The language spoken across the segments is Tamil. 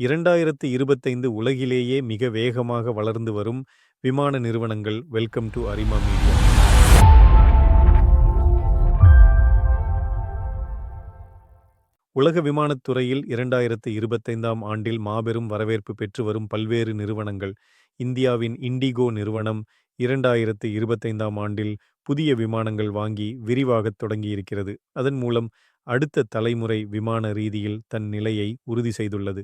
இரண்டாயிரத்து இருபத்தைந்து உலகிலேயே மிக வேகமாக வளர்ந்து வரும் விமான நிறுவனங்கள். வெல்கம் டு அரிமா மீடியா உலக விமானத்துறையில் இரண்டாயிரத்து இருபத்தைந்தாம் ஆண்டில் மாபெரும் வரவேற்பு பெற்று வரும் பல்வேறு நிறுவனங்கள். இந்தியாவின் இண்டிகோ நிறுவனம் இரண்டாயிரத்து இருபத்தைந்தாம் ஆண்டில் புதிய விமானங்கள் வாங்கி விரிவாகத் தொடங்கியிருக்கிறது. அதன் மூலம் அடுத்த தலைமுறை விமான ரீதியில் தன் நிலையை உறுதி செய்துள்ளது.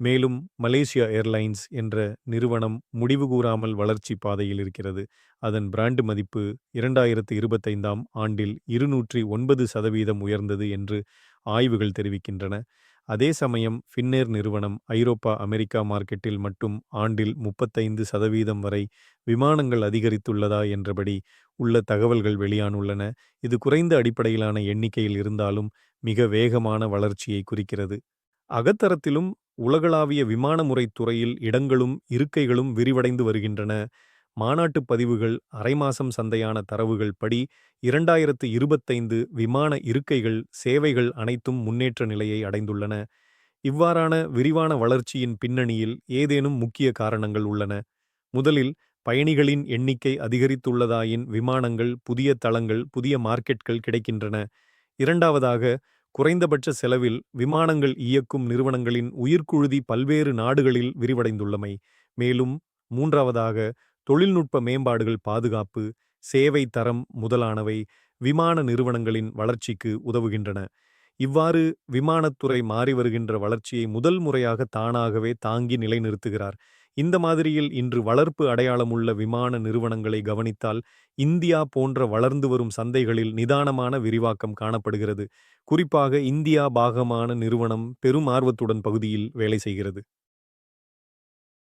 மேலும் மலேசியா ஏர்லைன்ஸ் என்ற நிறுவனம் முடிவு கூறாமல் வளர்ச்சி பாதையில் இருக்கிறது. அதன் பிராண்டு மதிப்பு இரண்டாயிரத்து இருபத்தைந்தாம் ஆண்டில் இருநூற்றி ஒன்பது சதவீதம் உயர்ந்தது என்று ஆய்வுகள் தெரிவிக்கின்றன. அதே சமயம் ஃபின்னேர் நிறுவனம் ஐரோப்பா அமெரிக்கா மார்க்கெட்டில் மட்டும் ஆண்டில் முப்பத்தைந்து சதவீதம் வரை விமானங்கள் அதிகரித்துள்ளதா என்றபடி உள்ள தகவல்கள் வெளியானுள்ளன. இது குறைந்த அடிப்படையிலான எண்ணிக்கையில் இருந்தாலும் மிக வேகமான வளர்ச்சியை குறிக்கிறது. அகத்தரத்திலும் உலகளாவிய விமான முறை துறையில் இடங்களும் இருக்கைகளும் விரிவடைந்து வருகின்றன. மாநாட்டுப் பதிவுகள் அரைமாசம் சந்தையான தரவுகள் படி இரண்டாயிரத்து இருபத்தைந்து விமான இருக்கைகள் சேவைகள் அனைத்தும் முன்னேற்ற நிலையை அடைந்துள்ளன. இவ்வாறான விரிவான வளர்ச்சியின் பின்னணியில் ஏதேனும் முக்கிய காரணங்கள் உள்ளன. முதலில் பயணிகளின் எண்ணிக்கை அதிகரித்துள்ளதாயின் விமானங்கள் புதிய தளங்கள் புதிய மார்க்கெட்கள் கிடைக்கின்றன. இரண்டாவதாக குறைந்தபட்ச செலவில் விமானங்கள் இயக்கும் நிறுவனங்களின் உயிர்க்குழுதி பல்வேறு நாடுகளில் விரிவடைந்துள்ளமை. மேலும் மூன்றாவதாக தொழில்நுட்ப மேம்பாடுகள் பாதுகாப்பு சேவை தரம் முதலானவை விமான நிறுவனங்களின் வளர்ச்சிக்கு உதவுகின்றன. இவ்வாறு விமானத்துறை மாறி வருகின்ற வளர்ச்சியை முதல் முறையாக தானாகவே தாங்கி நிலைநிறுத்துகிறார். இந்த மாதிரியில் இன்று வளர்ப்பு அடையாளமுள்ள விமான நிறுவனங்களை கவனித்தால் இந்தியா போன்ற வளர்ந்து வரும் சந்தைகளில் நிதானமான விரிவாக்கம் காணப்படுகிறது. குறிப்பாக இந்தியா பாகமான நிறுவனம் பெரும் ஆர்வத்துடன் பகுதியில் வேலை செய்கிறது.